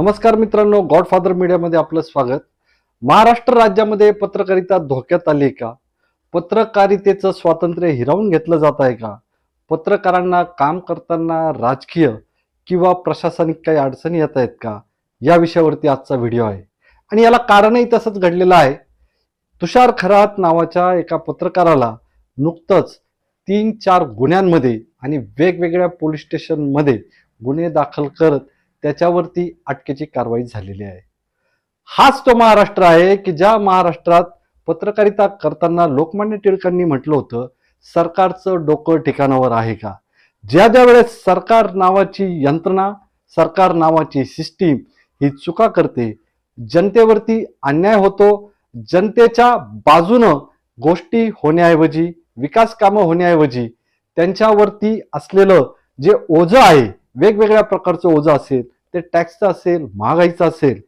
नमस्कार मित्रांनो गॉडफादर मीडियामध्ये आपलं स्वागत. महाराष्ट्र राज्यामध्ये पत्रकारिता धोक्यात आली आहे का? पत्रकारितेचं स्वातंत्र्य हिरावून घेतलं जात आहे का? पत्रकारांना काम करताना राजकीय किंवा प्रशासनिक काही अडचणी येत आहेत का? या विषयावरती आजचा व्हिडिओ आहे. आणि याला कारणही तसंच घडलेलं आहे. तुषार खरात नावाच्या एका पत्रकाराला नुकतंच तीन चार गुन्ह्यांमध्ये आणि वेगवेगळ्या पोलीस स्टेशनमध्ये गुन्हे दाखल करत त्याच्यावरती अटकेची कारवाई झालेली आहे. हाच तो महाराष्ट्र आहे की ज्या महाराष्ट्रात पत्रकारिता करताना लोकमान्य टिळकांनी म्हटलं होतं सरकारचं डोकं ठिकाणावर आहे का? ज्या ज्या वेळेस सरकार नावाची यंत्रणा सरकार नावाची सिस्टीम ही चुका करते जनतेवरती अन्याय होतो जनतेच्या बाजूनं गोष्टी होण्याऐवजी विकास कामं होण्याऐवजी त्यांच्यावरती असलेलं जे ओझं आहे वेगवेगळ्या प्रकारचं ओझं असेल ते टॅक्सचं असेल महागाईचं असेल.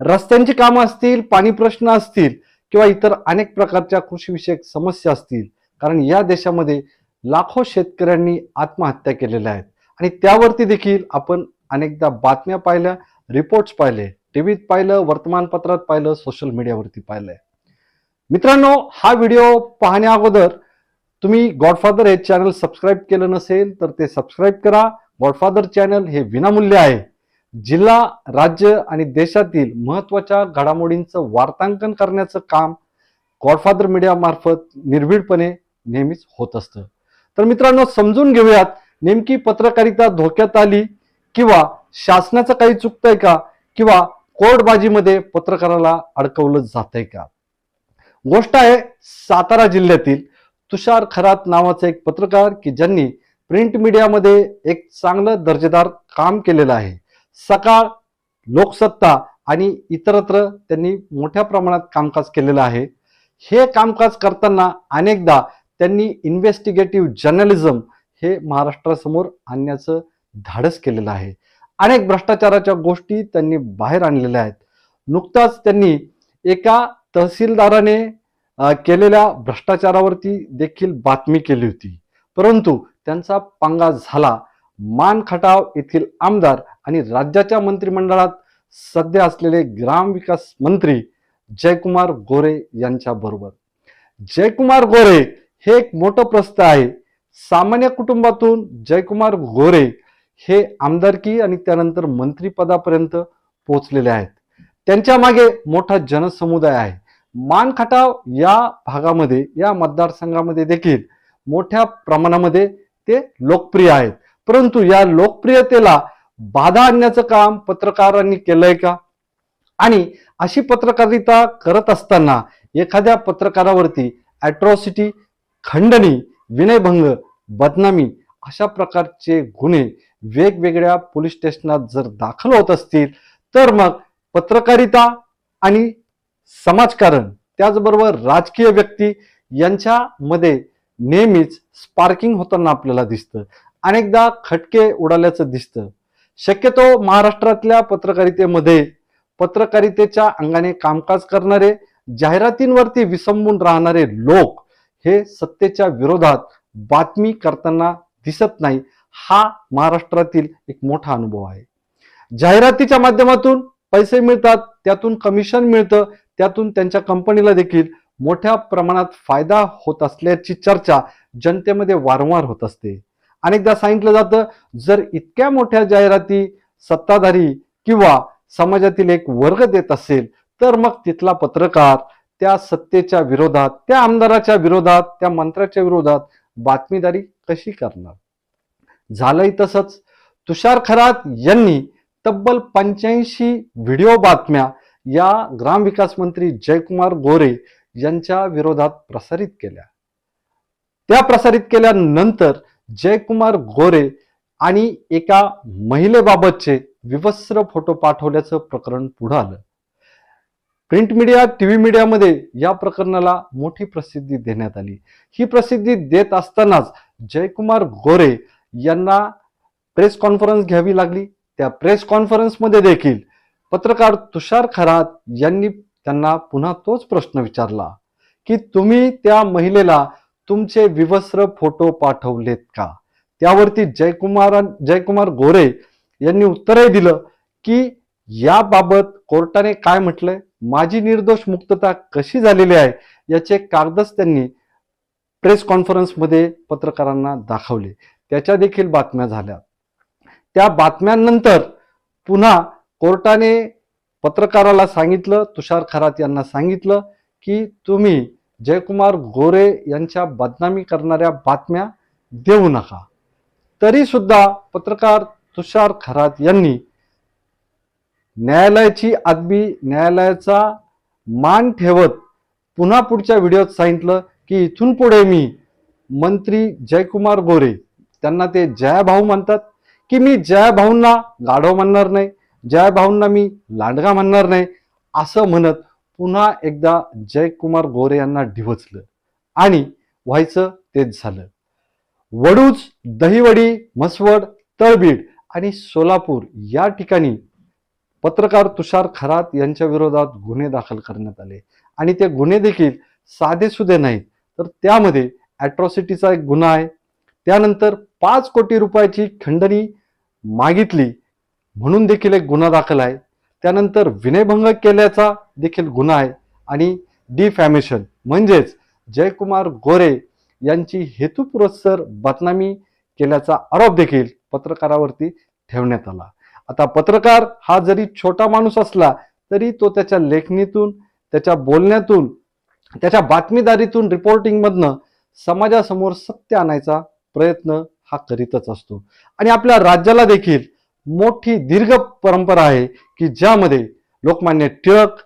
रस्त्यांची कामं असतील पाणी प्रश्न असतील किंवा इतर अनेक प्रकारच्या कृषीविषयक समस्या असतील कारण या देशामध्ये लाखो शेतकऱ्यांनी आत्महत्या केलेल्या आहेत. आणि त्यावरती देखील आपण अनेकदा बातम्या पाहिल्या रिपोर्ट्स पाहिले टीव्हीत पाहिलं वर्तमानपत्रात पाहिलं सोशल मीडियावरती पाहिलंय. मित्रांनो हा व्हिडिओ पाहण्या अगोदर तुम्ही गॉडफादर हे चॅनल सबस्क्राईब केलं नसेल तर ते सबस्क्राईब करा. गॉडफादर चॅनल हे विनामूल्य आहे. जिल्हा राज्य आणि देशातील महत्त्वाच्या घडामोडींचं वार्तांकन करण्याचं काम गॉडफादर मीडियामार्फत निर्भीडपणे नेहमीच होत असतं. तर मित्रांनो समजून घेऊयात नेमकी पत्रकारिता धोक्यात आली किंवा शासनाचं काही चुकतंय का किंवा कोर्टबाजीमध्ये पत्रकाराला अडकवलं जातंय का? गोष्ट आहे सातारा जिल्ह्यातील तुषार खरात नावाचा एक पत्रकार की ज्यांनी प्रिंट मीडियामध्ये एक चांगलं दर्जेदार काम केलेलं आहे. सकाळ लोकसत्ता आणि इतरत्र त्यांनी मोठ्या प्रमाणात कामकाज केलेलं आहे. हे कामकाज करताना अनेकदा त्यांनी इन्व्हेस्टिगेटिव्ह जर्नलिझम हे महाराष्ट्रासमोर आणण्याचं धाडस केलेलं आहे. अनेक भ्रष्टाचाराच्या गोष्टी त्यांनी बाहेर आणलेल्या आहेत. नुकताच त्यांनी एका तहसीलदाराने केलेल्या भ्रष्टाचारावरती देखील बातमी केली होती. परंतु त्यांचा पंगा झाला. मान खटाव येथील आमदार आणि राज्याच्या मंत्रिमंडळात सध्या असलेले ग्रामविकास मंत्री जयकुमार गोरे यांच्या बरोबर. जयकुमार गोरे हे एक मोठं प्रस्थ आहे. सामान्य कुटुंबातून जयकुमार गोरे हे आमदारकी आणि त्यानंतर मंत्रीपदापर्यंत पोहोचलेले आहेत. त्यांच्या मागे मोठा जनसमुदाय आहे. मानखटाव या भागामध्ये या मतदारसंघामध्ये देखील मोठ्या प्रमाणामध्ये ते लोकप्रिय आहेत. परंतु या लोकप्रियतेला बाधा आणण्याचं काम पत्रकारांनी केलंय का? आणि अशी पत्रकारिता करत असताना एखाद्या पत्रकारावरती ॲट्रॉसिटी खंडणी विनयभंग बदनामी अशा प्रकारचे गुन्हे वेगवेगळ्या पोलीस स्टेशनात जर दाखल होत असतील तर मग पत्रकारिता आणि समाजकारण त्याचबरोबर राजकीय व्यक्ती यांच्यामध्ये नेहमीच स्पार्किंग होताना आपल्याला दिसतं. अनेकदा खटके उडाल्याचं दिसतं. शक्यतो महाराष्ट्रातल्या पत्रकारितेमध्ये पत्रकारितेच्या अंगाने कामकाज करणारे जाहिरातींवरती विसंबून राहणारे लोक हे सत्तेच्या विरोधात बातमी करताना दिसत नाही हा महाराष्ट्रातील एक मोठा अनुभव आहे. जाहिरातीच्या माध्यमातून पैसे मिळतात त्यातून कमिशन मिळतं त्यातून त्यांच्या कंपनीला देखील मोठ्या प्रमाणात फायदा होत असल्याची चर्चा जनतेमध्ये वारंवार होत असते. अनेकदा सांगितलं जातं जर इतक्या मोठ्या जाहिराती सत्ताधारी किंवा समाजातील एक वर्ग देत असेल तर मग तिथला पत्रकार त्या सत्तेच्या विरोधात त्या आमदाराच्या विरोधात त्या मंत्र्याच्या विरोधात बातमीदारी कशी करणार? झालंय तसंच. तुषार खरात यांनी तब्बल पंच्याऐंशी व्हिडिओ बातम्या या ग्रामविकास मंत्री जयकुमार गोरे यांच्या विरोधात प्रसारित केल्या. त्या प्रसारित केल्यानंतर जयकुमार गोरे आणि एका महिलेबाबतचे विवस्त्र फोटो पाठवल्याचं प्रकरण पुढं आलं. प्रिंट मीडिया टी व्ही मीडियामध्ये या प्रकरणाला मोठी प्रसिद्धी देण्यात आली. ही प्रसिद्धी देत असतानाच जयकुमार गोरे यांना प्रेस कॉन्फरन्स घ्यावी लागली. त्या प्रेस कॉन्फरन्समध्ये देखील पत्रकार तुषार खरात यांनी त्यांना पुन्हा तोच प्रश्न विचारला की तुम्ही त्या महिलेला तुमचे विवस्त्र फोटो पाठवलेत का? त्यावरती जयकुमार जयकुमार गोरे यांनी उत्तरही दिलं की याबाबत कोर्टाने काय म्हटलंय? माझी निर्दोष मुक्तता कशी झालेली आहे? याचे कागदच त्यांनी प्रेस कॉन्फरन्समध्ये पत्रकारांना दाखवले. त्याच्या देखील बातम्या झाल्या. त्या बातम्यांनंतर पुन्हा कोर्टाने पत्रकाराला सांगितलं तुषार खरात यांना सांगितलं की तुम्ही जयकुमार गोरे यांच्या बदनामी करणाऱ्या बातम्या देऊ नका. तरी सुद्धा पत्रकार तुषार खरात यांनी न्यायालयाची आदबी न्यायालयाचा मान ठेवत पुन्हा पुढच्या व्हिडिओत सांगितलं की इथून पुढे मी मंत्री जयकुमार गोरे त्यांना ते जयाभाऊ म्हणतात. की मी जयाभाऊंना गाढव म्हणणार नाही. जयाभाऊंना मी लांडगा म्हणणार नाही असं म्हणत पुन्हा एकदा जयकुमार गोरे यांना डिवचलं आणि व्हायचं तेच झालं. वडूज दहिवडी म्हसवड तळबीड आणि सोलापूर या ठिकाणी पत्रकार तुषार खरात यांच्या विरोधात गुन्हे दाखल करण्यात आले. आणि ते गुन्हे देखील साधे सुधे नाहीत. तर त्यामध्ये ॲट्रॉसिटीचा एक गुन्हा आहे. त्यानंतर पाच कोटी रुपयाची खंडणी मागितली. म्हणून देखील एक गुन्हा दाखल आहे. त्यानंतर विनयभंग केल्याचा देखील गुन्हा आहे आणि डिफॅमेशन म्हणजेच जयकुमार गोरे यांची हेतुपुरस्सर बदनामी केल्याचा आरोप देखील पत्रकारावरती ठेवण्यात आला. आता पत्रकार हा जरी छोटा माणूस असला तरी तो त्याच्या लेखणीतून त्याच्या बोलण्यातून त्याच्या बातमीदारीतून रिपोर्टिंगमधनं समाजासमोर सत्य आणायचा प्रयत्न हा करीतच असतो. आणि आपल्या राज्याला देखील मोठी दीर्घ परंपरा आहे की ज्यामध्ये लोकमान्य टिळक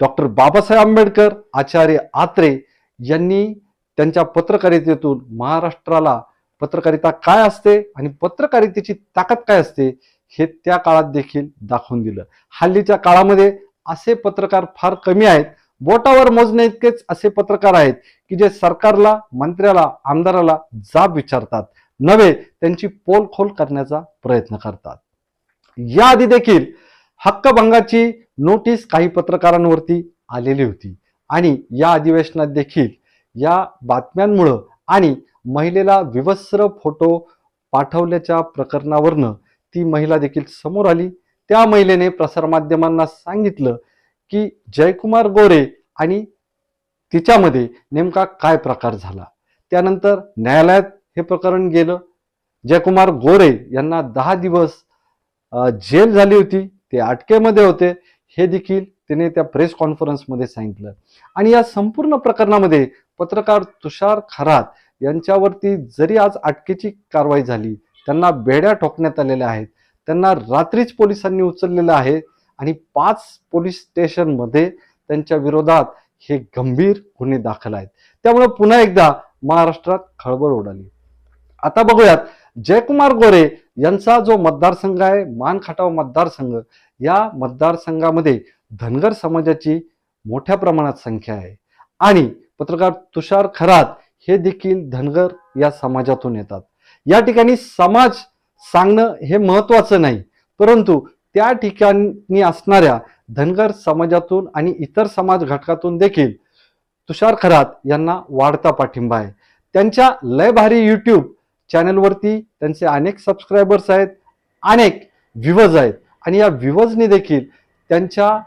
डॉक्टर बाबासाहेब आंबेडकर आचार्य आत्रे यांनी त्यांच्या पत्रकारितेतून महाराष्ट्राला पत्रकारिता काय असते आणि पत्रकारितेची ताकद काय असते हे त्या काळात देखील दाखवून दिलं. हल्लीच्या काळामध्ये असे पत्रकार फार कमी आहेत. बोटावर मोजण्या इतकेच असे पत्रकार आहेत की जे सरकारला मंत्र्याला आमदाराला जाब विचारतात. नव्हे त्यांची पोलखोल करण्याचा प्रयत्न करतात. याआधी देखील हक्कभंगाची नोटीस काही पत्रकारांवरती आलेली होती. आणि या अधिवेशनात देखील या बातम्यांमुळं आणि महिलेला विवस्त्र फोटो पाठवल्याच्या प्रकरणावरनं ती महिला देखील समोर आली. त्या महिलेने प्रसारमाध्यमांना सांगितलं की जयकुमार गोरे आणि तिच्यामध्ये नेमका काय प्रकार झाला? त्यानंतर न्यायालयात हे प्रकरण गेलं. जयकुमार गोरे यांना दहा दिवस जेल झाली होती. ते अटकेमध्ये होते. हे देखील तिने त्या प्रेस कॉन्फरन्समध्ये सांगितलं. आणि या संपूर्ण प्रकरणामध्ये पत्रकार तुषार खरात यांच्यावरती जरी आज अटकेची कारवाई झाली त्यांना बेड्या ठोकण्यात आलेल्या आहेत. त्यांना रात्रीच पोलिसांनी उचललेलं आहे आणि पाच पोलीस स्टेशनमध्ये त्यांच्या विरोधात हे गंभीर गुन्हे दाखल आहेत. त्यामुळे पुन्हा एकदा महाराष्ट्रात खळबळ उडाली. आता बघूयात. जयकुमार गोरे यांचा जो मतदारसंघ आहे मान खटाव मतदारसंघ या मतदारसंघामध्ये धनगर समाजाची मोठ्या प्रमाणात संख्या आहे. आणि पत्रकार तुषार खरात हे देखील धनगर या समाजातून येतात. या ठिकाणी समाज सांगणं हे महत्वाचं नाही परंतु त्या ठिकाणी असणाऱ्या धनगर समाजातून आणि इतर समाज घटकातून देखील तुषार खरात यांना वाढता पाठिंबा आहे. त्यांच्या लय भारी यूट्यूब चॅनलवरती त्यांचे अनेक सबस्क्रायबर्स आहेत अनेक व्ह्युवर्स आहेत. आणि या व्ह्युवर्सनी देखील त्यांच्या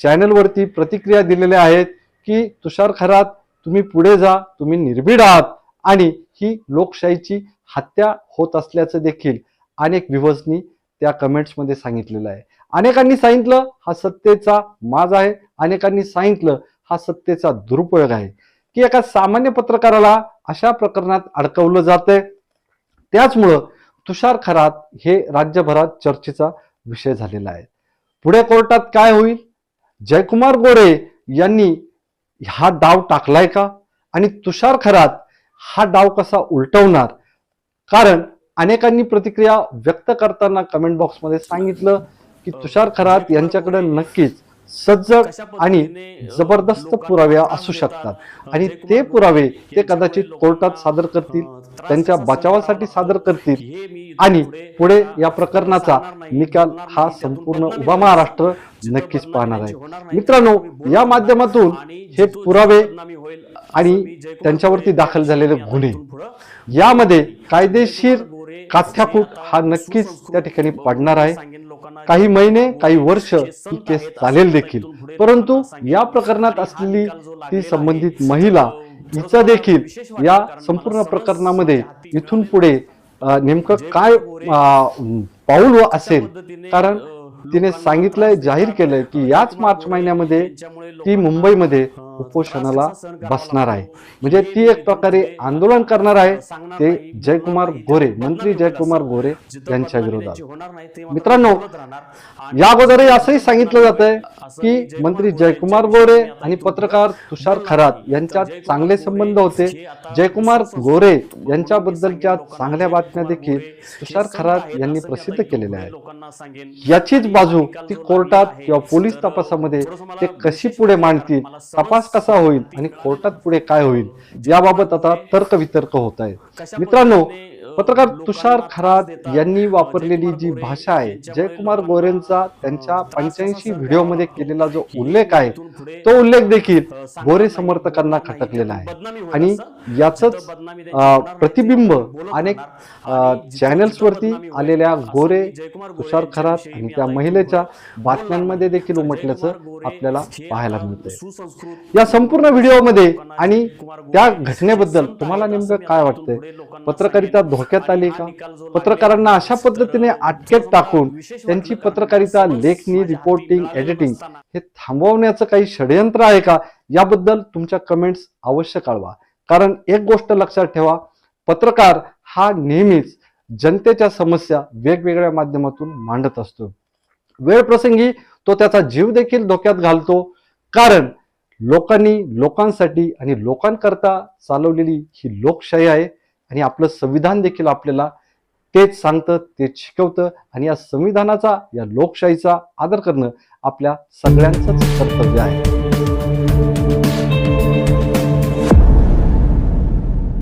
चॅनलवरती प्रतिक्रिया दिलेल्या आहेत की तुषार खरात तुम्ही पुढे जा तुम्ही निर्भीड आहात आणि ही लोकशाहीची हत्या होत असल्याचं देखील अनेक व्ह्युवर्सनी त्या कमेंट्समध्ये सांगितलेलं आहे. अनेकांनी सांगितलं हा सत्तेचा माज आहे. अनेकांनी सांगितलं हा सत्तेचा दुरुपयोग आहे. की एका सामान्य पत्रकाराला अशा प्रकरणात अडकवलं जातंय त्याचमुळं तुषार खरात हे राज्यभरात चर्चेचा विषय झालेला आहे. पुढे कोर्टात काय होईल? जयकुमार गोरे यांनी हा डाव टाकलाय का? आणि तुषार खरात हा डाव कसा उलटवणार? कारण अनेकांनी प्रतिक्रिया व्यक्त करताना कमेंट बॉक्समध्ये सांगितलं की तुषार खरात यांच्याकडे नक्कीच सज्जड आणि जबरदस्त पुरावे असू शकतात. आणि ते पुरावे ते कदाचित कोर्टात सादर करतील त्यांच्या बचावासाठी सादर करतील आणि पुढे या प्रकरणाचा निकाल हा संपूर्ण उभा महाराष्ट्र नक्कीच पाहणार आहे. मित्रांनो या माध्यमातून हे पुरावे आणि त्यांच्यावरती दाखल झालेले गुन्हे. यामध्ये कायदेशीर काथ्याकूट हा नक्कीच त्या ठिकाणी पडणार आहे. काही महिने काही वर्ष ही केस चालेल देखील. परंतु या प्रकरणात असलेली ती संबंधित महिला हिचं देखील या संपूर्ण प्रकरणामध्ये इथून पुढे नेमकं काय पाऊल असेल. कारण तिने सांगितलंय जाहीर केलंय की याच मार्च महिन्यामध्ये ती मुंबईमध्ये उपोषणाला बसणार आहे. म्हणजे, म्हणजे ती एक प्रकारे आंदोलन करणार आहे. ते जयकुमार गोरे मंत्री जयकुमार गोरे यांच्या विरोधात. मित्रांनो या अगोदरही असंही सांगितलं जात आहे की मंत्री जयकुमार गोरे आणि पत्रकार तुषार खरात यांच्यात चांगले संबंध होते. जयकुमार गोरे यांच्याबद्दलच्या चांगल्या बातम्या देखील तुषार खरात यांनी प्रसिद्ध केलेल्या आहेत. याचीच बाजू ती कोर्टात किंवा पोलीस तपासामध्ये ते कशी पुढे मांडतील तपास कसा होईल आणि कोर्टात पुढे काय होईल याबाबत आता तर्कवितर्क होत आहेत मित्रांनो पत्रकार तुषार खरात यांनी वापरलेली जी भाषा आहे जयकुमार गोरेंचा त्यांच्या पंच्याऐंशी व्हिडिओमध्ये केलेला जो उल्लेख आहे तो उल्लेख देखील गोरे समर्थकांना खटकलेला आहे. आणि याच प्रतिबिंब अनेक चॅनल्स वरती आलेल्या गोरे तुषार खरात आणि त्या महिलेच्या बातम्यांमध्ये देखील उमटल्याचं आपल्याला पाहायला मिळतंय. या संपूर्ण व्हिडिओमध्ये आणि त्या घटनेबद्दल तुम्हाला नेमकं काय वाटतंय? पत्रकारिता धोक्यात आली का? पत्रकारांना अशा पद्धतीने अटकेत टाकून त्यांची पत्रकारिता लेखणी रिपोर्टिंग एडिटिंग हे थांबवण्याचं काही षडयंत्र आहे का? याबद्दल तुमच्या कमेंट्स अवश्य कळवा. कारण एक गोष्ट लक्षात ठेवा पत्रकार हा नेहमीच जनतेच्या समस्या वेगवेगळ्या माध्यमातून मांडत असतो. वेळ प्रसंगी तो त्याचा जीव देखील धोक्यात घालतो. कारण लोकांनी लोकांसाठी आणि लोकांकरता चालवलेली ही लोकशाही आहे आणि आपलं संविधान देखील आपल्याला तेच सांगतं तेच शिकवतं आणि या संविधानाचा या लोकशाहीचा आदर करणं आपल्या सगळ्यांचंच कर्तव्य आहे.